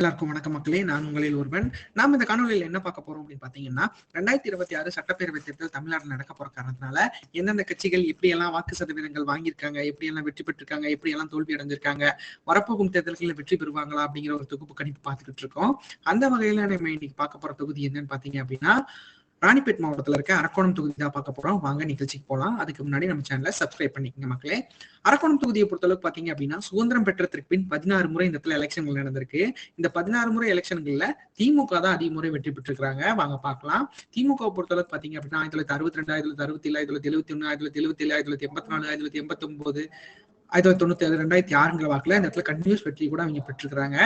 எல்லாருக்கும் வணக்கம் மக்களே நான் உங்களில் ஒருவன். நாம் இந்த காணொலியில் என்ன பார்க்க போறோம் அப்படின்னு பாத்தீங்கன்னா ரெண்டாயிரத்தி இருபத்தி ஆறு சட்டப்பேரவை தேர்தல் தமிழ்நாட்டில் நடக்க போற காரணத்தினால எந்தெந்த கட்சிகள் எப்படி எல்லாம் வாக்கு சதவீதங்கள் வாங்கியிருக்காங்க எப்படி எல்லாம் வெற்றி பெற்றிருக்காங்க எப்படி எல்லாம் தோல்வி அடைஞ்சிருக்காங்க வரப்போகும் தேர்தல்களில் வெற்றி பெறுவாங்களா அப்படிங்கிற ஒரு தொகுப்பு கணிப்பு பார்த்துக்கிட்டு இருக்கோம். அந்த வகையில நம்ம இன்னைக்கு பார்க்க போற தொகுதி என்னன்னு பாத்தீங்க அப்படின்னா ராணிப்பேட் மாவட்டத்தில் இருக்க அரக்கோணம் தொகுதி தான் பார்க்க போறோம். வாங்க நிகழ்ச்சிக்கு போகலாம் அதுக்கு முன்னாடி நம்ம சேனலை சப்ஸ்கிரைப் பண்ணிக்கங்க மக்களே. அரக்கோணம் தொகுதியை பொறுத்தளவுக்கு பார்த்தீங்க அப்படின்னா சுதந்திரம் பெற்றதற்கு பின் பதினாறு முறை இந்த இடத்துல எலெக்ஷன்கள் நடந்திருக்கு. இந்த பதினாறு முறை எலெக்ஷன்களில் திமுக தான் அதிக முறை வெற்றி பெற்றிருக்காங்க வாங்க பார்க்கலாம். திமுக பொறுத்தளவுக்கு பார்த்தீங்க அப்படின்னா ஆயிரத்தி தொள்ளாயிரத்தி அறுபத்தி ரெண்டு ஆயிரத்தி தொள்ளாயிரத்தி அறுபத்தி ஏழு ஆயிரத்தி தொள்ளாயிரத்தி எழுபத்தி ஒன்று ஆயிரத்தி தொள்ளாயிரத்தி எழுபத்தி ஏழு ஆயிரத்தி தொள்ளாயிரத்தி எண்பத்தி நாலு ஆயிரத்தி தொள்ளாயிரத்தி எண்பத்தி ஒன்பது ஆயிரத்தி தொள்ளாயிரத்தி தொண்ணூத்தி ஏழு ரெண்டாயிரத்தி ஆறுங்கிற வாக்குல இந்த இடத்துல கண்டினியூஸ் வெற்றி கூட அவங்க பெற்றிருக்கிறாங்க.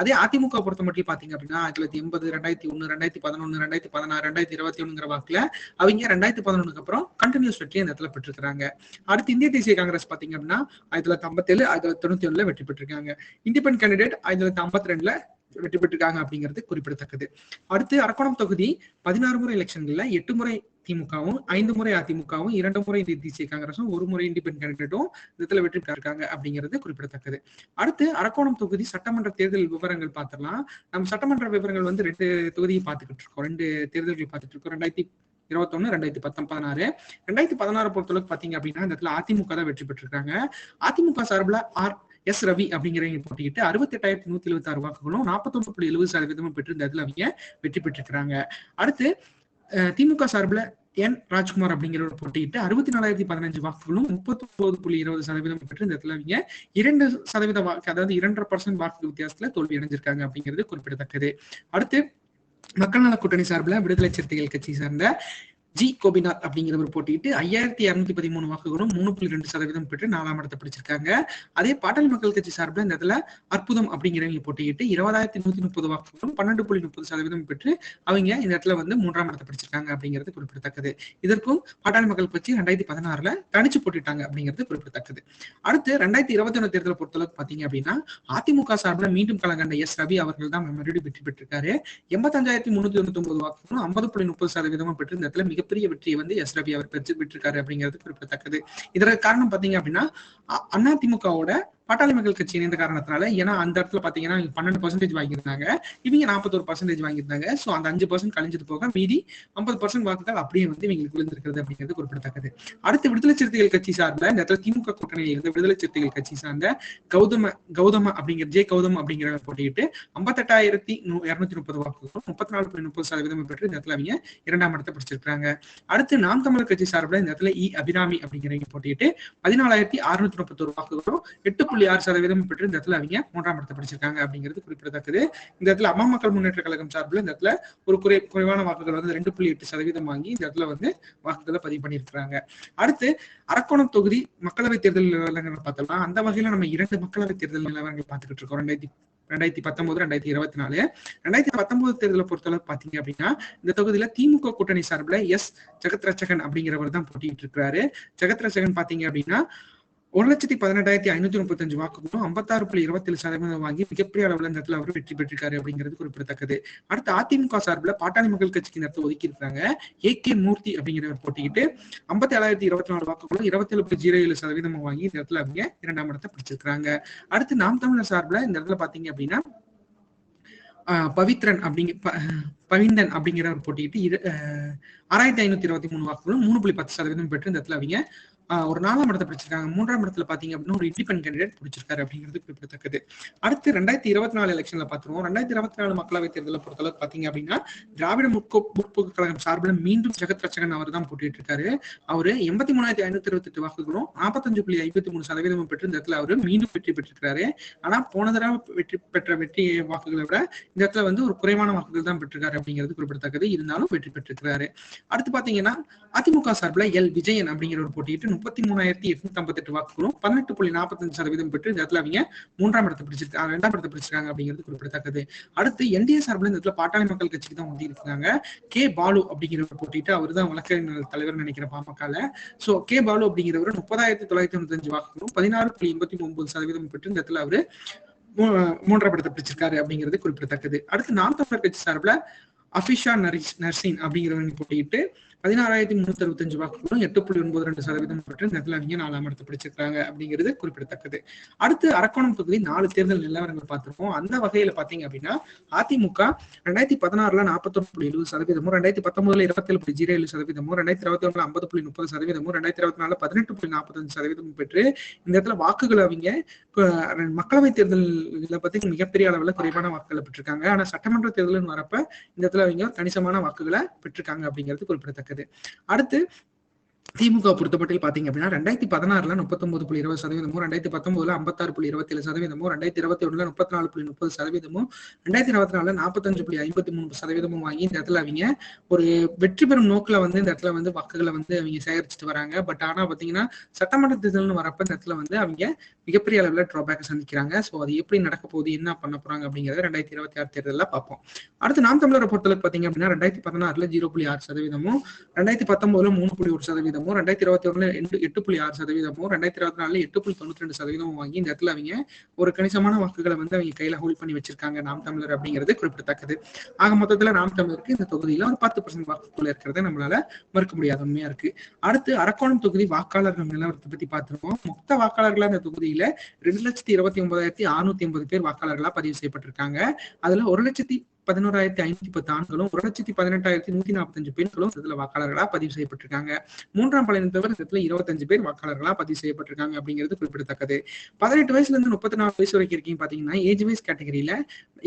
அதே அதிமுக பொறுத்த மட்டும் பாத்தீங்க அப்படின்னா ஆயிரத்தி தொள்ளாயிரத்தி எண்பது ரெண்டாயிரத்தி ஒன்னு ரெண்டாயிரத்தி பதினொன்னு ரெண்டாயிரத்தி பதினாறு ரெண்டாயிரத்தி இருபத்தி ஒண்ணுங்கிற வாக்குல அவங்க ரெண்டாயிரத்தி பதினொன்னுக்கு அப்புறம் கண்டினியூஸ் வெற்றி இந்த இடத்துல பெற்றிருக்காங்க அடுத்து இந்திய தேசிய காங்கிரஸ் பாத்தீங்க அப்படின்னா ஆயிரத்தி தொள்ளாயிரத்தி ஐம்பத்தேழு ஆயிரத்தி தொள்ளாயிரத்தி தொண்ணூத்தி ஒண்ணுல வெற்றி பெற்றிருக்காங்க. இண்டிபெண்ட் கேண்டிடேட் ஆயிரத்தி தொள்ளாயிரத்தி ஐம்பத்தி ரெண்டுல வெற்றி பெற்றிருக்காங்க அப்படிங்கிறது குறிப்பிடத்தக்கது. அடுத்து அரக்கோணம் தொகுதி பதினாறு முறை எலெக்ஷன்கள்ல எட்டு முறை திமுகவும் ஐந்து முறை அதிமுகவும் இரண்டு முறை தேசிய காங்கிரசும் ஒரு முறை இண்டிபெண்ட் கேண்டிடேட்டும் இதுல வெற்றி பெற்றிருக்காங்க அப்படிங்கிறது குறிப்பிடத்தக்கது. அடுத்து அரக்கோணம் தொகுதி சட்டமன்ற தேர்தல் விவரங்கள் பார்த்துடலாம். நம்ம சட்டமன்ற விவரங்கள் வந்து ரெண்டு தொகுதியை பார்த்துக்கிட்டு இருக்கோம். ரெண்டு தேர்தல்கள் பார்த்துட்டு இருக்கோம். ரெண்டாயிரத்தி இருபத்தொன்னு ரெண்டாயிரத்தி பத்தம் பதினாறு. ரெண்டாயிரத்தி பதினாறு பொறுத்தளவுக்கு பாத்தீங்க அப்படின்னா இந்த இடத்துல அதிமுக தான் வெற்றி பெற்றிருக்காங்க. அதிமுக சார்பில் ஆர் எஸ் ரவி அப்படிங்கிறவங்க போட்டிக்கிட்டு அறுபத்தி எட்டாயிரத்தி நூத்தி எழுபத்தி ஆறு வாக்குகளும் நாற்பத்தொன்று புள்ளி எழுபது சதவீதமும் பெற்றிருந்ததுல அவங்க வெற்றி பெற்றிருக்கிறாங்க. அடுத்து திமுக சார்பில் என் ராஜ்குமார் அப்படிங்கிறவர் போட்டியிட்டு அறுபத்தி நாலாயிரத்தி பதினஞ்சு வாக்குகளும் முப்பத்தி ஒன்பது புள்ளி இருபது சதவீதம் பெற்று இந்த இடத்துல அவங்க இரண்டு சதவீத வாக்கு அதாவது இரண்டரை பர்சன்ட் வாக்கு வித்தியாசத்துல தோல்வி அடைஞ்சிருக்காங்க அப்படிங்கிறது குறிப்பிடத்தக்கது. அடுத்து மக்கள் நல கூட்டணி சார்பில் விடுதலை சிறுத்தைகள் கட்சி சார்ந்த ஜி கோபிநாத் அப்படிங்கிறவர் போட்டிட்டு ஐயாயிரத்தி இருநூத்தி பதிமூணு வாக்குகளும் மூணு புள்ளி ரெண்டு சதவீதம் பெற்று நாலாம் இடத்தை பிடிச்சிருக்காங்க. அதே பாட்டாளி மக்கள் கட்சி சார்பில் இந்த இடத்துல அற்புதம் அப்படிங்கிறவங்க போட்டிட்டு இருபதாயிரத்தி நூத்தி முப்பது வாக்குகளும் பன்னெண்டு புள்ளி முப்பது சதவீதம் பெற்று அவங்க இந்த இடத்துல வந்து மூன்றாம் இடத்தை பிடிச்சிருக்காங்க அப்படிங்கிறது குறிப்பிடத்தக்கது. இதற்கும் பாட்டாளி மக்கள் கட்சி ரெண்டாயிரத்தி பதினாறுல தனிச்சு போட்டிட்டாங்க அப்படிங்கிறது குறிப்பிடத்தக்கது. அடுத்து ரெண்டாயிரத்தி இருபத்தி ஒண்ணு தேர்தலை பொறுத்தளவுக்கு பாத்தீங்க அப்படின்னா அதிமுக சார்பில் மீண்டும் கலங்கண்ட எஸ் ரவி அவர்கள் தான் மறுபடியும் வெற்றி பெற்றிருக்காரு. எண்பத்தஞ்சாயிரத்தி முன்னூத்தி தொண்ணூத்தி ஒன்பது வாக்குகளும் ஐம்பது புள்ளி முப்பது சதவீதமும் பெற்று இந்த இடத்துல மிக மிகப்பெரிய வெற்றியை வந்து எஸ் ரவி அவர் பெற்று பெற்றிருக்காரு அப்படிங்கிறது குறிப்பிடத்தக்கது. இதற்கு காரணம் பாத்தீங்க அப்படின்னா அதிமுகவோட பாட்டாளி மக்கள் கட்சி இணைந்த காரணத்தினால ஏன்னா அந்த இடத்துல பாத்தீங்கன்னா பன்னெண்டு பர்சன்டேஜ் வாங்கியிருந்தாங்க. இவங்க நாற்பத்தோரு பர்சன்டேஜ் வாங்கியிருந்தாங்க. சோ அந்த அஞ்சு பர்சன்ட் கழிஞ்சது போக மீதி ஐம்பது பர்சன்ட் வாக்குகள் அப்படியே வந்து இவங்களுக்கு விழுந்திருக்கிறது அப்படிங்கிறது குறிப்பிடத்தக்கது. அடுத்து விடுதலை சிறுத்தைகள் கட்சி சார்ந்த இந்த இடத்துல திமுக கூட்டணியில் இருந்து விடுதலை சிறுத்தைகள் கட்சி சார்ந்த கௌதம கௌதம அப்படிங்கிற ஜே கௌதம் அப்படிங்கிற போட்டியிட்டு ஐம்பத்தெட்டாயிரத்தி இருநூத்தி முப்பது வாக்குகளும் முப்பத்தி நாலு புள்ளி முப்பது சதவீதம் பெற்று இந்த இடத்துல அவங்க இரண்டாம் இடத்தை பிடிச்சிருக்காங்க அடுத்து நாம் தமிழர் கட்சி சார்பில் இந்த இடத்துல இ அபிராமி அப்படிங்கிறவங்க போட்டியிட்டு பதினாலாயிரத்தி அறுநூத்தி முப்பத்தொரு வாக்குகளும் எட்டு புள்ளி புள்ளி ஆறு சதவீதம் பெற்று இந்த இடத்துல அவங்க மூன்றாம் இடத்தை படிச்சிருக்காங்க அப்படிங்கிறது குறிப்பிடத்தக்கது. இந்த இடத்துல அம்மா மக்கள் முன்னேற்ற கழகம் சார்பில் இந்த இடத்துல ஒரு குறை குறைவான வாக்குகள் வந்து ரெண்டு புள்ளி எட்டு சதவீதம் வாங்கி இந்த இடத்துல வந்து வாக்குகளை பதிவு பண்ணியிருக்கிறாங்க. அடுத்து அரக்கோணம் தொகுதி மக்களவை தேர்தல் நிலவரங்களை பார்த்தோம்னா அந்த வகையில நம்ம இரண்டு மக்களவை தேர்தல் நிலவரங்கள் பார்த்துக்கிட்டு இருக்கோம். ரெண்டாயிரத்தி ரெண்டாயிரத்தி பத்தொன்பது ரெண்டாயிரத்தி இருபத்தி நாலு ரெண்டாயிரத்தி பத்தொன்பது தேர்தலை பொறுத்தளவு பாத்தீங்க அப்படின்னா இந்த தொகுதியில திமுக கூட்டணி சார்பில் எஸ். ஜெகத் ரச்சகன் அப்படிங்கிறவர் தான் போட்டிட்டு இருக்கிறாரு ஜெகத் ரச்சகன் பாத்தீங்க அப்படின்னா ஒரு லட்சத்தி பதினெட்டாயிரத்தி ஐநூத்தி முப்பத்தஞ்சு வாக்குகளும் ஐம்பத்தாறு புள்ளி இருபத்தி சதவீதம் வாங்கி மிகப்பெரிய அளவில் இந்த இடத்துல அவர் வெற்றி பெற்றிருக்காரு அப்படிங்கிறது குறிப்பிடத்தக்கது. அடுத்து அதிமுக சார்பில் பாட்டாளி மக்கள் கட்சிக்கு இந்த இடத்துல ஒதுக்கி இருக்காங்க ஏ கே மூர்த்தி அப்படிங்கிறவர் போட்டிக்கிட்டு ஐம்பத்தி ஏழாயிரத்தி இருபத்தி நாலு வாக்குகளும் இருபத்தி ஏழு புள்ளி ஜீரோ ஏழு சதவீதம் வாங்கி இந்த இடத்துல அவங்க இரண்டாம் இடத்தை பிடிச்சிருக்காங்க அடுத்து நாம் தமிழர் சார்பில் இந்த இடத்துல பாத்தீங்க அப்படின்னா பவித்ரன் அப்படிங்க பவிந்தன் அப்படிங்கிறவர் போட்டிட்டு ஆறாயிரத்தி ஐநூத்தி இருபத்தி மூணு வாக்குகளும் மூணு புள்ளி பத்து சதவீதம் பெற்று இந்த இடத்துல அவங்க ஒரு நாலாம் இடத்தை பிடிச்சிருக்காங்க. மூன்றாம் இடத்துல பாத்தீங்க அப்படின்னா ஒரு இண்டிபெண்ட் கேண்டிடேட் பிடிச்சிருக்காரு அப்படிங்கிறது குறிப்பிடத்தக்கது. அடுத்து ரெண்டாயிரத்தி இருபத்தி நாலு எலெக்ஷன்ல பாத்துருவோம் ரெண்டாயிரத்தி இருபத்தி நாலு மக்களவை தேர்தலை பொறுத்தளவுக்கு பாத்தீங்க அப்படின்னா திராவிட முற்போக்கு கழகம் சார்பில் மீண்டும் ஜெகத் ரச்சகன் அவர் தான் போட்டிட்டு இருக்காரு அவரு எண்பத்தி மூணாயிரத்தி ஐநூத்தி இருபத்தி எட்டு வாக்குகளும் நாற்பத்தஞ்சு புள்ளி ஐம்பத்தி மூணு சதவீதம் பெற்று இந்த இடத்துல அவரு மீண்டும் வெற்றி பெற்றிருக்காரு ஆனா போன தடவை வெற்றி பெற்ற வெற்றி வாக்குகளை விட இந்த இடத்துல வந்து ஒரு குறைவான வாக்குகள் தான் பெற்றிருக்காரு அப்படிங்கிறது குறிப்பிடத்தக்கது. இருந்தாலும் வெற்றி பெற்றிருக்கிறாரு. அடுத்து பாத்தீங்கன்னா அதிமுக சார்பில் எல். விஜயன் அப்படிங்கிற ஒரு போட்டியிட்டு முப்பத்தி மூணாயிரத்தி எட்நூத்தி ஐம்பத்தி எட்டு வாக்குகளும் பதினெட்டு புள்ளி நாற்பத்தஞ்சு சதவீதம் பெற்று இந்த இடத்துல அவங்க மூன்றாம் இடத்தை பிடிச்சிருக்காங்க இரண்டாம் இடத்தை பிடிச்சிருக்காங்க அப்படிங்கிறது குறிப்பிடத்தக்கது. அடுத்து என்டிஏ சார்பில் இந்த இடத்துல பாட்டாளி மக்கள் கட்சிக்கு தான் வந்து இருக்காங்க கே பாலு அப்படிங்கிறவர் போட்டிட்டு அவர் தான் வழக்கறிஞர் தலைவர் நினைக்கிற பாமகல. சோ கே பாலு அப்படிங்கிறவர் முப்பதாயிரத்தி தொள்ளாயிரத்தி தொண்ணூத்தஞ்சு வாக்குகளும் பதினாறு புள்ளி எண்பத்தி ஒன்பது சதவீதம் பெற்று இந்த இடத்துல அவரு மூன்றாம் இடத்தை பிடிச்சிருக்காரு அப்படிங்கிறது குறிப்பிடத்தக்கது. அடுத்து நாம் தமிழர் கட்சி சார்பில் அபிஷா நரிஷ் நர்சின் அப்படிங்கிறவங்க போட்டிட்டு பதினாறாயிரத்தி முன்னூத்தி அறுபத்தஞ்சு வாக்குகளும் எட்டு புள்ளி ஒன்பது ரெண்டு சதவீதம் பெற்று இந்த நாலாம் இடத்தை பிடிச்சிருக்காங்க அப்படிங்கிறது குறிப்பிடத்தக்கது. அடுத்து அரக்கோணம் தொகுதி நாலு தேர்தல் நிலவரங்கள் பார்த்திருப்போம். அந்த வகையில பாத்தீங்க அப்படின்னா அதிமுக ரெண்டாயிரத்தி பதினாறுல நாற்பத்தொன்னு புள்ளி எழுபது சதவீதமும் ரெண்டாயிரத்தி பத்தொன்பதுல இருபத்தேழு புள்ளி ஜீரோ ஏழு சதவீதமும் ரெண்டாயிரத்தி இருபத்தி ஒண்ணுல ஐம்பது புள்ளி முப்பது சதவீதமும் ரெண்டாயிரத்தி இருபத்தி நாலுல பதினெட்டு புள்ளி நாற்பத்தஞ்சு சதவீதமும் பெற்று இந்த இடத்துல வாக்குகள் அவங்க மக்களவை தேர்தலில் பத்தி மிகப்பெரிய அளவுல குறைவான வாக்குகளை பெற்றிருக்காங்க. ஆனா சட்டமன்ற தேர்தல்னு வரப்ப இந்த இடத்துல அவங்க கணிசமான வாக்குகளை பெற்றிருக்காங்க அப்படிங்கிறது குறிப்பிடத்தக்கது. அடுத்து திமுக பொறுத்தமட்டில் பாத்தீங்க அப்படின்னா ரெண்டாயிரத்தி பதினாறுல முப்பத்தொன்பது புள்ளி இருபது சதவீதமும் ரெண்டாயிரத்தி பத்தொன்பதுல ஐம்பத்தாறு புள்ளி இருபத்தி ஏழு சதவீதமும் ரெண்டாயிரத்தி இருபத்தி ஒண்ணுல முப்பத்தி நாலு புள்ளி முப்பது சதவீதமும் ரெண்டாயிரத்தி இருபத்தி நாலுல நாற்பத்தஞ்சு புள்ளி ஐம்பத்தி மூணு சதவீதமும் வாங்கி இந்த இடத்துல அவங்க ஒரு வெற்றி பெறும் நோக்கில வந்து இந்த இடத்துல வந்து வாக்குகளை வந்து அவங்க சேகரிச்சுட்டு வராங்க. பட் ஆனா பாத்தீங்கன்னா சட்டமன்ற தேர்தல்னு வரப்ப இந்த இடத்துல வந்து அவங்க மிகப்பெரிய அளவுல ட்ராபேக் சந்திக்கிறாங்க. சோ அது எப்படி நடக்க போகுது என்ன பண்ண போறாங்க அப்படிங்கறத ரெண்டாயிரத்தி இருபத்தி ஆறு தேர்தலில் பார்ப்போம். அடுத்து நாம் தமிழரை பொறுத்தளவுக்கு பாத்தீங்க அப்படின்னா ரெண்டாயிரத்தி பதினாறுல ஜீரோ புள்ளி ஆறு சதவீதமும் ரெண்டாயிரத்தி பத்தொன்பதுல மூணு புள்ளி ஒரு சதவீதம் சதவீதமும் ரெண்டாயிரத்தி இருபத்தி ஒண்ணுல எட்டு எட்டு புள்ளி ஆறு சதவீதமும் ரெண்டாயிரத்தி இருபத்தி நாலுல எட்டு புள்ளி தொண்ணூத்தி ரெண்டு சதவீதமும் வாங்கி இந்த இடத்துல அவங்க ஒரு கணிசமான வாக்குகளை வந்து அவங்க கையில ஹோல்ட் பண்ணி வச்சிருக்காங்க நாம் தமிழர் அப்படிங்கிறது குறிப்பிடத்தக்கது. ஆக மொத்தத்துல நாம் தமிழருக்கு இந்த தொகுதியில ஒரு பத்து பர்சன்ட் வாக்குக்குள்ள இருக்கிறத நம்மளால மறுக்க முடியாத உண்மையா இருக்கு. அடுத்து அரக்கோணம் தொகுதி வாக்காளர்கள் நிலவரத்தை பத்தி பார்த்திருக்கோம் மொத்த வாக்காளர்களா இந்த தொகுதியில ரெண்டு லட்சத்தி இருபத்தி ஒன்பதாயிரத்தி அறுநூத்தி ஐம்பது பேர் வாக்காளர்களா பதிவு செய்யப்பட்டிருக்காங்க. அதுல ஒரு லட்சத்தி பதினோராயிரத்தி ஐநூத்தி பத்து ஆண்களும் ஒரு லட்சத்தி பதினெட்டாயிரத்தி நூத்தி நாற்பத்தஞ்சு பெண்களும் இதுல வாக்காளர்களா பதிவு செய்யப்பட்டிருக்காங்க. மூன்றாம் பாலினத்தவர் இதுல இருபத்தஞ்சு பேர் வாக்காளர்களா பதிவு செய்யப்பட்டிருக்காங்க அப்படிங்கிறது குறிப்பிடத்தக்கது. பதினெட்டு வயசுல இருந்து முப்பத்தி நாலு வயசு வரைக்கும் இருக்கீங்க பாத்தீங்கன்னா ஏஜ் வைஸ் கேட்டகரியில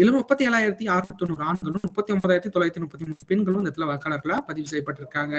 எழு முப்பத்தி ஏழாயிரத்தி அறுநூத்தி தொண்ணூறு ஆண்களும் முப்பத்தி ஒன்பதாயிரத்தி தொள்ளாயிரத்தி முப்பத்தி மூணு பெண்களும் இந்த இடத்துல வாக்காளர்களா பதிவு செய்யப்பட்டிருக்காங்க.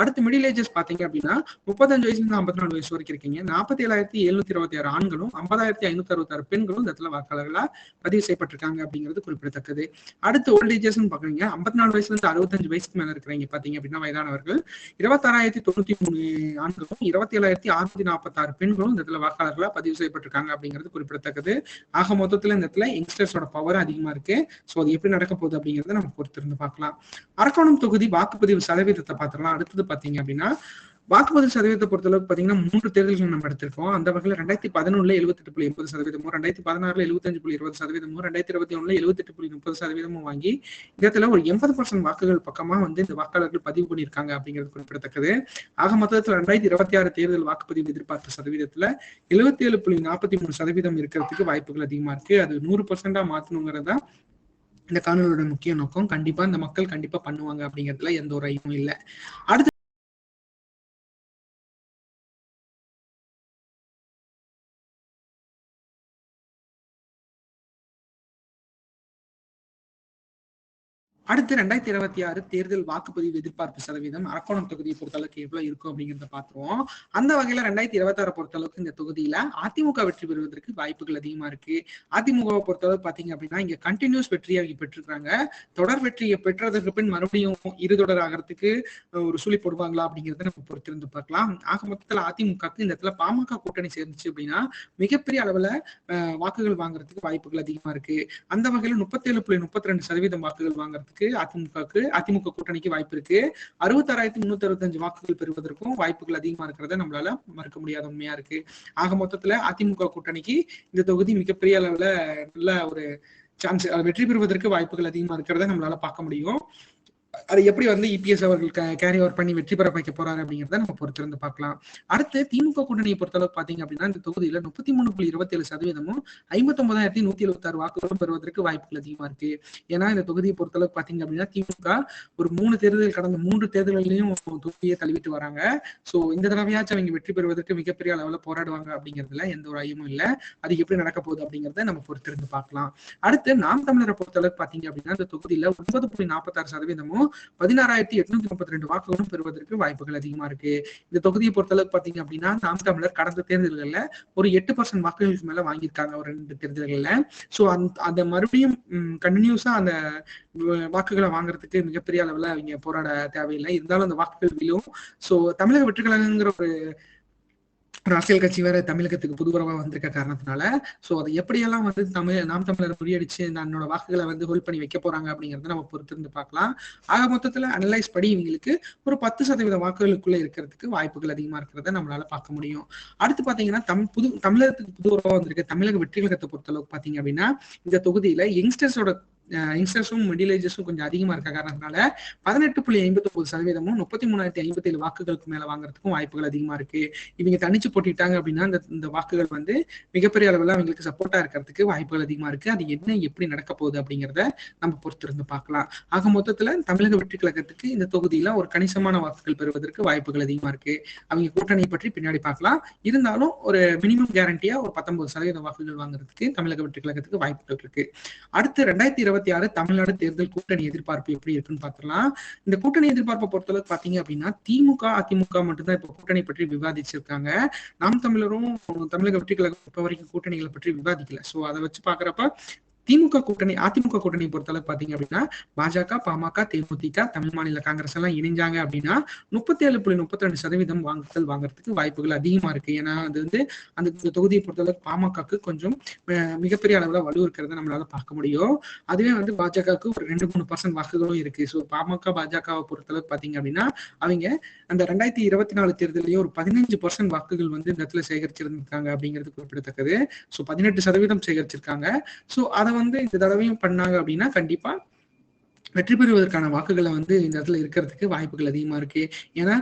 அடுத்து மிடில் ஏஜஸ் பாத்தீங்க அப்படின்னா முப்பத்தஞ்சு வயசுல இருந்து ஐம்பத்தி நாலு வயசு வரைக்கும் இருக்கீங்க. நாற்பத்தி ஏழாயிரத்தி எழுநூத்தி இருபத்தி ஆறு ஆண்களும் ஐம்பதாயிரத்தி ஐநூத்தி அறுபத்தி ஆறு பெண்களும் இந்த இடத்துல வாக்காளர்களா பதிவு செய்யப்பட்டிருக்காங்க அப்படிங்கிறது குறிப்பிடத்தக்கது. அடுத்து ஓல்ட் ஏஜஸ் பாக்குறீங்க ஐம்பத்தி நாலு வயசுல இருந்து அறுபத்தஞ்சு வயசுக்கு மேல இருக்கிறீங்க பாத்தீங்க அப்படின்னா வயதானவர்கள். இருபத்தாறாயிரத்தி தொண்ணூத்தி மூணு ஆண்களும் இருபத்தி ஏழாயிரத்தி அறுநூத்தி நாற்பத்தி ஆறு பெண்களும் இந்த இடத்துல வாக்காளர்களா பதிவு செய்யப்பட்டிருக்காங்க அப்படிங்கிறது குறிப்பிடத்தக்கது. ஆக மொத்தத்துல இந்த இடத்துல யங்ஸ்டர்ஸோட பவர் அதிகமா இருக்கு. சோ அது எப்படி நடக்க போகுது அப்படிங்கறத நம்ம பொறுத்திருந்து பார்க்கலாம். அரக்கோணம் தொகுதி வாக்குப்பதிவு சதவீதத்தை பார்த்துடலாம். அடுத்தது பாத்தீங்க அப்படின்னா வாக்குப்பதிவு சதவீதத்தை பொறுத்தளவுக்கு பாத்தீங்கன்னா மூன்று தேர்தல்கள் நம்ம எடுத்திருக்கோம். அந்த வகையில் ரெண்டாயிரத்தி பதினொன்னுல எழுபத்தெட்டு புள்ளி எண்பது சதவீதமும் ரெண்டாயிரத்தி பதினாறுல எழுபத்தஞ்சு புள்ளி இருபது சதவீதமும் ரெண்டாயிரத்தி இருபத்தி ஒண்ணுல எழுபத்தெட்டு புள்ளி முப்பது சதவீதமும் வாங்கி இந்த இடத்துல ஒரு எண்பது பர்சன்ட் வாக்குகள் பக்கமா வந்து இந்த வாக்காளர்கள் பதிவு பண்ணியிருக்காங்க அப்படிங்கிறது குறிப்பிடத்தக்கது. ஆக மொத்தத்தில் ரெண்டாயிரத்தி இருபத்தி ஆறு தேர்தல் வாக்குப்பதிவு எதிர்பார்த்த சதவீதத்துல எழுபத்தி ஏழு புள்ளி நாற்பத்தி மூணு சதவீதம் இருக்கிறதுக்கு வாய்ப்புகள் அதிகமா இருக்கு. அது நூறு பர்சன்டா மாத்தணுங்கிறதா இந்த காணொலியோட முக்கிய நோக்கம். கண்டிப்பா இந்த மக்கள் கண்டிப்பா பண்ணுவாங்க அப்படிங்கிறதுல எந்த ஒரு ஐயமும் இல்லை. அடுத்து அடுத்து ரெண்டாயிரத்தி இருபத்தி ஆறு தேர்தல் வாக்குப்பதிவு எதிர்பார்ப்பு சதவீதம் அரக்கோணம் தொகுதியை பொறுத்தளவுக்கு எவ்வளவு இருக்கும் அப்படிங்கிறத பாத்துருவோம் அந்த வகையில ரெண்டாயிரத்தி இருபத்தி ஆறு பொறுத்தளவுக்கு இந்த தொகுதியில அதிமுக வெற்றி பெறுவதற்கு வாய்ப்புகள் அதிகமா இருக்கு. அதிமுகவை பொறுத்தளவுக்கு பாத்தீங்க அப்படின்னா இங்க கண்டினியூஸ் வெற்றி அவங்க பெற்றிருக்காங்க. தொடர் வெற்றியை பெற்றதற்கு பின் மறுபடியும் இரு தொடர் ஆகிறதுக்கு ஒரு சுழி போடுவாங்களா அப்படிங்கறத நம்ம பொறுத்திருந்து பார்க்கலாம். ஆக மொத்தத்துல அதிமுகக்கு இந்த இடத்துல பாமக கூட்டணி சேர்ந்துச்சு அப்படின்னா மிகப்பெரிய அளவுல வாக்குகள் வாங்குறதுக்கு வாய்ப்புகள் அதிகமா இருக்கு. அந்த வகையில முப்பத்தேழு புள்ளி முப்பத்தி ரெண்டு சதவீதம் வாக்குகள் வாங்குறதுக்கு அதிமுகக்கு அதிமுக கூட்டணிக்கு வாய்ப்பு இருக்கு. அறுபத்தாறாயிரத்தி முன்னூத்தி அறுபத்தஞ்சு வாக்குகள் பெறுவதற்கும் வாய்ப்புகள் அதிகமா இருக்கிறத நம்மளால மறுக்க முடியாத உண்மையா இருக்கு. ஆக மொத்தத்துல அதிமுக கூட்டணிக்கு இந்த தொகுதி மிகப்பெரிய அளவுல நல்ல ஒரு சான்ஸ் வெற்றி பெறுவதற்கு வாய்ப்புகள் அதிகமா இருக்கிறத நம்மளால பார்க்க முடியும். அது எப்படி வந்து இபிஎஸ் அவர்கள் கேரி ஓவர் பண்ணி வெற்றி பெற வைக்க போறாரு அப்படிங்கிறத நம்ம பொறுத்திருந்து பார்க்கலாம். அடுத்து திமுக கூட்டணியை பொறுத்தளவு பாத்தீங்க அப்படின்னா இந்த தொகுதியில முப்பத்தி மூணு புள்ளி இருபத்தி ஏழு சதவீதமும் ஐம்பத்தி ஒன்பதாயிரத்தி நூத்தி எழுபத்தி ஆறு வாக்குகளும் பெறுவதற்கு வாய்ப்புகள் அதிகமா இருக்கு. ஏன்னா இந்த தொகுதியை பொறுத்தளவு பாத்தீங்க அப்படின்னா திமுக ஒரு மூணு தேர்தல் கடந்த மூன்று தேர்தல்களையும் தொகுதியை தள்ளிவிட்டு வராங்க. சோ இந்த தடவையாச்சும் அவங்க வெற்றி பெறுவதற்கு மிகப்பெரிய அளவுல போராடுவாங்க அப்படிங்கிறதுல எந்த ஒரு ஐயமும் இல்ல. அது எப்படி நடக்க போகுது அப்படிங்கறத நம்ம பொறுத்திருந்து பார்க்கலாம். அடுத்து நாம் தமிழரை பொறுத்தளவுக்கு பாத்தீங்க அப்படின்னா இந்த தொகுதியில ஒன்பது புள்ளி நாற்பத்தாறு சதவீதமும் பதினாறாயிரத்தி எட்நூத்தி முப்பத்தி ரெண்டு வாக்குகளும் பெறுவதற்கு வாய்ப்புகள் அதிகமா இருக்கு. இந்த தொகுதியை பொறுத்தளவுக்கு பாத்தீங்க அப்படின்னா நாம் தமிழர் கடந்த தேர்தல்கள்ல ஒரு எட்டு பர்சன்ட் வாக்குகளுக்கு மேல வாங்கியிருக்காங்க ஒரு ரெண்டு தேர்தல்கள்ல. சோ அந்த அந்த மறுபடியும் கண்டினியூஸா அந்த வாக்குகளை வாங்குறதுக்கு மிகப்பெரிய அளவுல அவங்க போராட தேவையில்லை. இருந்தாலும் அந்த வாக்குகள் விழும். சோ தமிழக வெற்றி கழகங்கிற ஒரு அரசியல் கட்சி வேற தமிழகத்துக்கு புதுபுறவா வந்திருக்க காரணத்தினால சோ அதை எப்படியெல்லாம் வந்து தமிழ் நாம் தமிழர் முறியடிச்சு தன்னோட வாக்குகளை வந்து ஹோல்ட் பண்ணி வைக்க போறாங்க அப்படிங்கறத நம்ம பொறுத்திருந்து பார்க்கலாம். ஆக மொத்தத்துல அனலைஸ் படி இவங்களுக்கு ஒரு பத்து சதவீத வாக்குகளுக்குள்ள இருக்கிறதுக்கு வாய்ப்புகள் அதிகமா இருக்கிறத நம்மளால பார்க்க முடியும். அடுத்து பாத்தீங்கன்னா தம் புது தமிழகத்துக்கு புதுபுறவா வந்திருக்க தமிழக வெற்றி கழகத்தை பொறுத்தளவுக்கு பாத்தீங்க அப்படின்னா இந்த தொகுதியில யங்ஸ்டர்ஸோட யங்ஸ்டர்ஸும் மிடில் ஏஜஸும் கொஞ்சம் அதிகமா இருக்க காரணத்தினால பதினெட்டு புள்ளி ஐம்பத்தி ஒன்பது சதவீதமும் முப்பத்தி மூணாயிரத்தி ஐம்பத்தி ஏழு வாக்குகளுக்கு மேல வாங்குறதுக்கும் வாய்ப்புகள் அதிகமா இருக்கு. இவங்க தனிச்சு போட்டிட்டாங்க அப்படின்னா இந்த இந்த வாக்குகள் வந்து மிகப்பெரிய அளவில் அவங்களுக்கு சப்போர்ட்டா இருக்கிறதுக்கு வாய்ப்புகள் அதிகமா இருக்கு. அது என்ன எப்படி நடக்க போகுது அப்படிங்கிறத நம்ம பொறுத்திருந்து பார்க்கலாம். ஆக மொத்தத்துல தமிழக வெற்றி கழகத்துக்கு இந்த தொகுதியில ஒரு கணிசமான வாக்குகள் பெறுவதற்கு வாய்ப்புகள் அதிகமா இருக்கு. அவங்க கூட்டணி பற்றி பின்னாடி பார்க்கலாம். இருந்தாலும் ஒரு மினிமம் கேரண்டியா ஒரு பத்தொன்பது சதவீத வாக்குகள் வாங்குறதுக்கு தமிழக வெற்றி கழகத்துக்கு வாய்ப்புகள் இருக்கு. அடுத்து ரெண்டாயிரத்தி இருபத்தி ஆறு தமிழ்நாடு தேர்தல் கூட்டணி எதிர்பார்ப்பு எப்படி இருக்குன்னு பார்த்துலாம் இந்த கூட்டணி எதிர்பார்ப்பை பொறுத்தளவுக்கு பாத்தீங்க அப்படின்னா திமுக அதிமுக மட்டும்தான் இப்ப கூட்டணி பற்றி விவாதிச்சிருக்காங்க. நாம் தமிழரும் தமிழக வெற்றி கழகம் இப்ப வரைக்கும் கூட்டணிகளை பற்றி விவாதிக்கல. சோ அதை வச்சு பாக்குறப்ப திமுக கூட்டணி அதிமுக கூட்டணி பொறுத்தளவு பாத்தீங்க அப்படின்னா பாஜக பாமக தேமுதிக தமிழ் மாநில காங்கிரஸ் எல்லாம் இணைஞ்சாங்க அப்படின்னா முப்பத்தி ஏழு புள்ளி முப்பத்தி ரெண்டு சதவீதம் வாங்குதல் வாங்குறதுக்கு வாய்ப்புகள் அதிகமா இருக்கு. ஏன்னா அது வந்து அந்த தொகுதியை பொறுத்தளவுக்கு பாமகக்கு கொஞ்சம் மிகப்பெரிய அளவுல வலு இருக்கிறத நம்மளால பார்க்க முடியும். அதுவே வந்து பாஜகவுக்கு ஒரு ரெண்டு மூணு பர்சன்ட் வாக்குகளும் இருக்கு. ஸோ பாமக பாஜகவை பொறுத்தளவுக்கு பாத்தீங்க அப்படின்னா அவங்க அந்த ரெண்டாயிரத்தி இருபத்தி நாலு தேர்தலையே ஒரு பதினஞ்சு பர்சன்ட் வாக்குகள் வந்து இந்த இடத்துல சேகரிச்சிருந்திருக்காங்க அப்படிங்கிறது குறிப்பிடத்தக்கது. ஸோ பதினெட்டு சதவீதம் சேகரிச்சிருக்காங்க. ஸோ அதை வந்து இந்த தடவையும் பண்ணாங்க அப்படின்னா கண்டிப்பா வெற்றி பெறுவதற்கான வாக்குகளை வந்து இந்த இடத்துல இருக்கிறதுக்கு வாய்ப்புகள் அதிகமா இருக்கு. ஏன்னா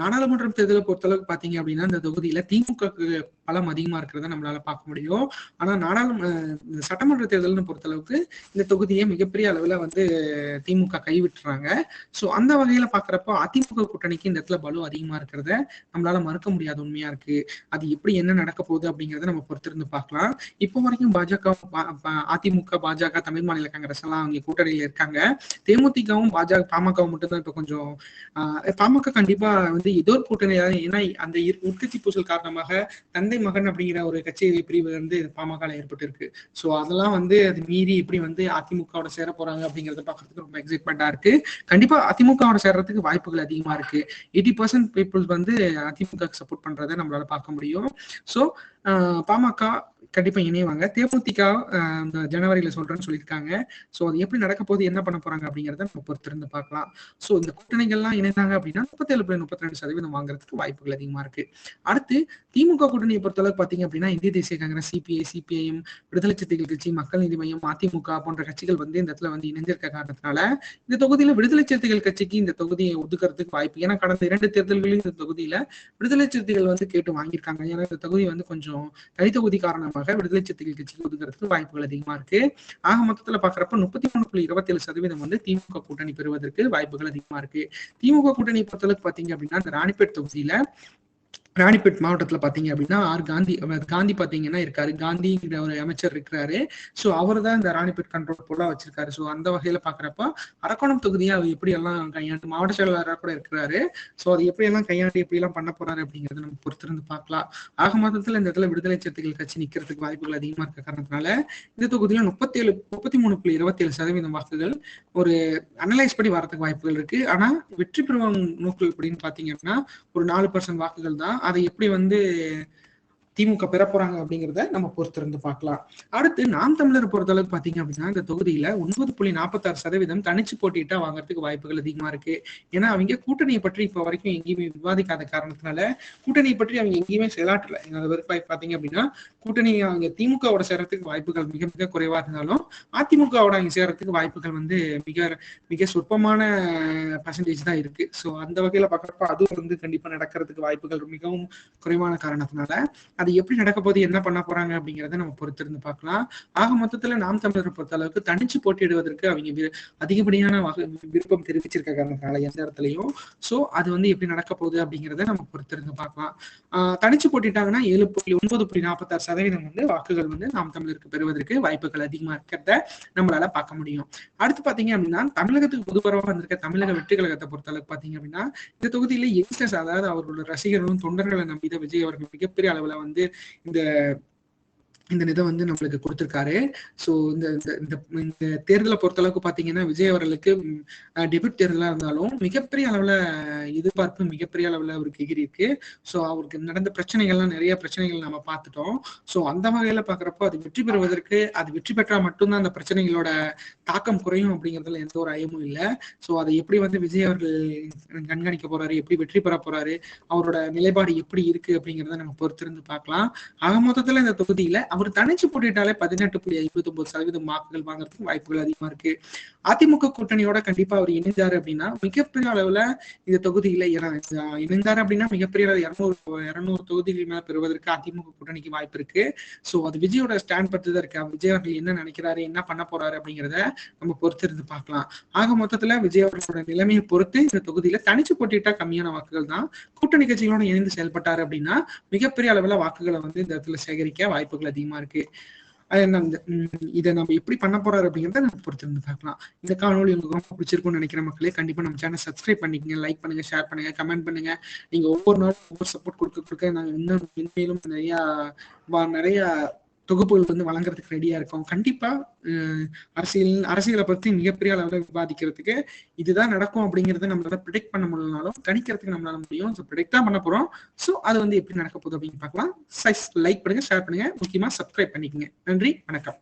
நாடாளுமன்ற தேர்தலை பொறுத்தளவுக்கு பாத்தீங்க அப்படின்னா இந்த தொகுதியில திமுக பலம் அதிகமா இருக்கிறத நம்மளால பார்க்க முடியும். ஆனா நாடாளுமன்ற சட்டமன்ற தேர்தல்னு பொறுத்தளவுக்கு இந்த தொகுதியை மிகப்பெரிய அளவுல வந்து திமுக கைவிட்டுறாங்க. சோ அந்த வகையில பாக்குறப்போ அதிமுக கூட்டணிக்கு இந்த இடத்துல பலு அதிகமா இருக்கிறத நம்மளால மறுக்க முடியாத உண்மையா இருக்கு. அது எப்படி என்ன நடக்க போகுது அப்படிங்கறத நம்ம பொறுத்திருந்து பார்க்கலாம். இப்போ வரைக்கும் பாஜக அதிமுக பாஜக தமிழ் மாநில காங்கிரஸ் எல்லாம் அவங்க கூட்டணியில இருக்காங்க. தேமுதிகவும் பாஜக பாமகவும் மட்டும்தான் இப்ப கொஞ்சம் ஆஹ், பாமக கண்டிப்பா வந்து ஏதோ ஒரு கூட்டணி ஏன்னா அந்த உற்பத்தி உட்கட்சி பூசல் காரணமாக தந்தை மகன் அப்படிங்கிற ஒரு கட்சி பிரிவு வந்து பாமக ஏற்பட்டு இருக்கு சோ அதெல்லாம் வந்து அது மீறி எப்படி வந்து அதிமுகவோட சேர போறாங்க அப்படிங்கறத பாக்குறதுக்கு ரொம்ப எக்ஸைட்மெண்டா இருக்கு. கண்டிப்பா அதிமுகவோட சேர்றதுக்கு வாய்ப்புகள் அதிகமா இருக்கு. எயிட்டி பர்சன்ட் பீப்புள்ஸ் வந்து அதிமுக சப்போர்ட் பண்றதை நம்மளால பார்க்க முடியும். சோ பாமக கண்டிப்பா இணைவாங்க. தேமுதிக இந்த ஜனவரியில சொல்றேன்னு சொல்லியிருக்காங்க. ஸோ அது எப்படி நடக்க போகுது என்ன பண்ண போறாங்க அப்படிங்கறத நம்ம பொறுத்திருந்து பார்க்கலாம். ஸோ இந்த கூட்டணிகள்லாம் இணைந்தாங்க அப்படின்னா முப்பத்தேழு புள்ளி முப்பத்தி ரெண்டு சதவீதம் வாங்குறதுக்கு வாய்ப்புகள் அதிகமா இருக்கு. அடுத்து திமுக கூட்டணியை பொறுத்தளவுக்கு பாத்தீங்க அப்படின்னா இந்திய தேசிய காங்கிரஸ் சிபிஐ சிபிஐஎம் விடுதலை சிறுத்தைகள் கட்சி மக்கள் நீதி மையம் அதிமுக போன்ற கட்சிகள் வந்து இந்த இடத்துல வந்து இணைந்திருக்க காரணத்தினால இந்த தொகுதியில விடுதலை சிறுத்தைகள் கட்சிக்கு இந்த தொகுதியை ஒதுக்குறதுக்கு வாய்ப்பு ஏன்னா கடந்த இரண்டு தேர்தல்களில் இந்த தொகுதியில விடுதலை சிறுத்தைகள் வந்து கேட்டு வாங்கியிருக்காங்க. ஏன்னா இந்த தொகுதி வந்து கொஞ்சம் தனித்தொகுதி காரணமாக விடுதலை சிறுத்தைகள் கட்சிக்கு ஒதுக்குறதுக்கு வாய்ப்புகள் அதிகமா இருக்கு. ஆக மொத்தத்துல பாக்குறப்ப முப்பத்தி மூணு புள்ளி இருபத்தி ஏழு சதவீதம் வந்து திமுக கூட்டணி பெறுவதற்கு வாய்ப்புகள் அதிகமா இருக்கு. திமுக கூட்டணி பொறுத்தளவுக்கு பாத்தீங்க அப்படின்னா இந்த ராணிப்பேட் தொகுதியில ராணிப்பேட் மாவட்டத்துல பாத்தீங்க அப்படின்னா ஆர் காந்தி காந்தி பாத்தீங்கன்னா இருக்காரு. காந்திங்கிற ஒரு அமைச்சர் இருக்கிறாரு. சோ அவர் தான் இந்த ராணிப்பேட் கண்ட்ரோல் போல வச்சிருக்காரு. சோ அந்த வகையில பாக்குறப்ப அரக்கோணம் தொகுதியை அவர் எப்படி எல்லாம் கையாண்டு மாவட்ட செயலாளராக கூட இருக்கிறாரு. சோ அது எப்படி எல்லாம் கையாண்டு எப்படி எல்லாம் பண்ண போறாரு அப்படிங்கறத நம்ம பொறுத்திருந்து பார்க்கலாம் ஆக மொத்தத்துல இந்த இடத்துல விடுதலை சிறுத்தைகள் கட்சி நிக்கிறதுக்கு வாய்ப்புகள் அதிகமா இருக்க காரணத்தினால இந்த தொகுதியில முப்பத்தி ஏழு முப்பத்தி மூணு புள்ளி இருபத்தி ஏழு சதவீதம் வாக்குகள் ஒரு அனலைஸ் படி வரதுக்கு வாய்ப்புகள் இருக்கு. ஆனா வெற்றி பெறுவாங்க நோக்கு அப்படின்னு பாத்தீங்கன்னா ஒரு நாலு பர்சன்ட் வாக்குகள் தான். அதை எப்படி வந்து திமுக பெற போறாங்க அப்படிங்கிறத நம்ம பொறுத்திருந்து பார்க்கலாம். அடுத்து நாம் தமிழர் பொறுத்தளவுக்கு பாத்தீங்க அப்படின்னா இந்த தொகுதியில ஒன்பது புள்ளி நாற்பத்தாறு சதவீதம் தனிச்சு போட்டிட்டா வாங்குறதுக்கு வாய்ப்புகள் அதிகமா இருக்கு. ஏன்னா அவங்க கூட்டணியை பற்றி இப்ப வரைக்கும் எங்கேயுமே விவாதிக்காத காரணத்தினால கூட்டணியை பற்றி அவங்க எங்கேயுமே செயலாற்றல. என்னோட பாத்தீங்க அப்படின்னா கூட்டணி அவங்க திமுகவோட சேர்றதுக்கு வாய்ப்புகள் மிக மிக குறைவா இருந்தாலும் அதிமுகவோட அவங்க சேர்றதுக்கு வாய்ப்புகள் வந்து மிக மிக சொற்பமான பர்சன்டேஜ் தான் இருக்கு. ஸோ அந்த வகையில பாக்குறப்ப அதுவும் வந்து கண்டிப்பா நடக்கிறதுக்கு வாய்ப்புகள் மிகவும் குறைவான காரணத்தினால அது எப்படி நடக்க போது என்ன பண்ண போறாங்க அப்படிங்கறத நம்ம பொறுத்திருந்து பார்க்கலாம். ஆக மொத்தத்துல நாம் தமிழரை பொறுத்த அளவுக்கு தனிச்சு போட்டியிடுவதற்கு அவங்க அதிகப்படியான வகை- விருப்பம் தெரிவிச்சிருக்காங்க எந்த இடத்துலயும். சோ அது வந்து எப்படி நடக்க போகுது அப்படிங்கறத நம்ம பொறுத்திருந்து பார்க்கலாம். ஆஹ் தனிச்சு போட்டிட்டாங்கன்னா ஏழு புள்ளி ஒன்பது புள்ளி நாற்பத்தாறு சதவீதம் வந்து வாக்குகள் வந்து நாம் தமிழருக்கு பெறுவதற்கு வாய்ப்புகள் அதிகமா இருக்கிறத நம்மளால பார்க்க முடியும். அடுத்து பாத்தீங்க அப்படின்னா தமிழகத்துக்கு புதுப்பரவா வந்திருக்க தமிழக வெற்றி கழகத்தை பொறுத்த அளவுக்கு பாத்தீங்க அப்படின்னா இந்த தொகுதியில யங்ஸ்டர்ஸ் அதாவது அவர்களோட ரசிகர்களும் தொண்டர்களை நம்பி விஜய் அவர்கள் மிகப்பெரிய அளவுல வந்து வந்து இந்த இந்த இதை வந்து நம்மளுக்கு கொடுத்திருக்காரு. ஸோ இந்த இந்த- இந்த இந்த தேர்தலை பொறுத்தளவுக்கு பார்த்தீங்கன்னா விஜய் அவர்களுக்கு டெபியூட் தேர்தலாக இருந்தாலும் மிகப்பெரிய அளவில் எதிர்பார்ப்பு மிகப்பெரிய அளவில் அவருக்கு எகிரி இருக்கு. ஸோ அவருக்கு நடந்த பிரச்சனைகள்லாம் நிறைய பிரச்சனைகள் நம்ம பார்த்துட்டோம். ஸோ அந்த வகையில் பார்க்குறப்போ அது வெற்றி பெறுவதற்கு அது வெற்றி பெற்றால் மட்டும்தான் அந்த பிரச்சனைகளோட தாக்கம் குறையும் அப்படிங்கிறதுல எந்த ஒரு ஐயமும் இல்லை. ஸோ அதை எப்படி வந்து விஜய் அவர்கள் கண்காணிக்க போறாரு எப்படி வெற்றி பெற போறாரு அவரோட நிலைப்பாடு எப்படி இருக்கு அப்படிங்கிறத நம்ம பொறுத்திருந்து பார்க்கலாம். ஆக மொத்தத்தில் இந்த தொகுதியில் அவர் தனிச்சு போட்டிட்டாலே பதினெட்டு புள்ளி ஐம்பத்தி ஒன்பது சதவீதம் வாக்குகள் வாங்குறதுக்கு வாய்ப்புகள் அதிகமா இருக்கு. அதிமுக கூட்டணியோட கண்டிப்பா அவர் இணைந்தாரு அப்படின்னா மிகப்பெரிய அளவுல இந்த தொகுதியில இணை- இணைந்தாரு அப்படின்னா மிகப்பெரிய அளவு இருநூறு இருநூறு தொகுதிகள் மேல பெறுவதற்கு அதிமுக கூட்டணிக்கு வாய்ப்பு இருக்கு. சோ அது விஜயோட ஸ்டாண்ட் பத்தி தான் இருக்கு விஜய் அவர்கள் என்ன நினைக்கிறாரு என்ன பண்ண போறாரு அப்படிங்கிறத நம்ம பொறுத்து இருந்து பார்க்கலாம். ஆக மொத்தத்துல விஜய் அவர்களோட நிலைமையை பொறுத்து இந்த தொகுதியில தனிச்சு போட்டிட்டா கம்மியான வாக்குகள் தான். கூட்டணி கட்சிகளோட இணைந்து செயல்பட்டாரு அப்படின்னா மிகப்பெரிய அளவுல வாக்குகளை வந்து இந்த இடத்துல சேகரிக்க வாய்ப்புகள் அதிகமா இருக்கு. இந்த, உம், இதை நம்ம எப்படி பண்ண போறாரு அப்படிங்கிறத நம்ம பொறுத்திருந்து பார்க்கலாம். இந்த காணொலி உங்களுக்கு ரொம்ப பிடிச்சிருக்கும்னு நினைக்கிற மக்களே. கண்டிப்பா நம்ம சேனல் சப்ஸ்கிரைப் பண்ணிக்கங்க லைக் பண்ணுங்க ஷேர் பண்ணுங்க கமெண்ட் பண்ணுங்க. நீங்க ஒவ்வொரு நாளும் ஒவ்வொரு சப்போர்ட் கொடுக்க கொடுக்க நாங்க இன்னும் மென்மேலும் நிறைய நிறைய தொகுப்புகள் வந்து வழங்குறதுக்கு ரெடியா இருக்கும். கண்டிப்பா அரசியல் அரசியலை பத்தி மிகப்பெரிய அளவுல விவாதிக்கிறதுக்கு இதுதான் நடக்கும் அப்படிங்கறத நம்மளால ப்ரிடிக்ட் பண்ண முடியலனாலும் கணிக்கிறதுக்கு நம்மளால முடியும். ஸோ ப்ரிடிக்ட் தான் பண்ண போறோம். ஸோ அது வந்து எப்படி நடக்க போகுது அப்படின்னு பார்க்கலாம். லைக் பண்ணுங்க ஷேர் பண்ணுங்க. முக்கியமா சப்ஸ்கிரைப் பண்ணிக்கங்க. நன்றி வணக்கம்.